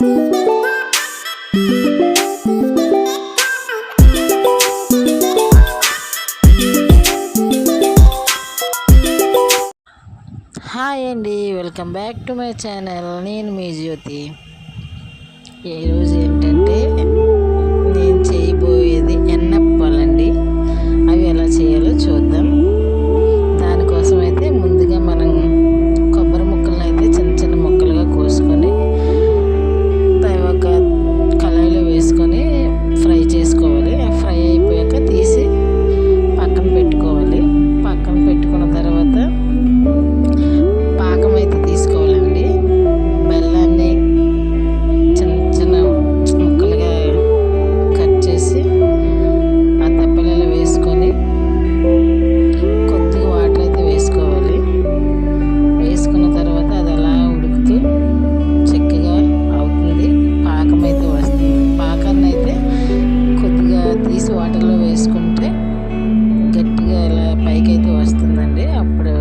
Hi అండి welcome back to my channel. నేను మీ జ్యోతి. ఈరోజు ఏంటంటే పైకి అయితే వస్తుందండి. అప్పుడు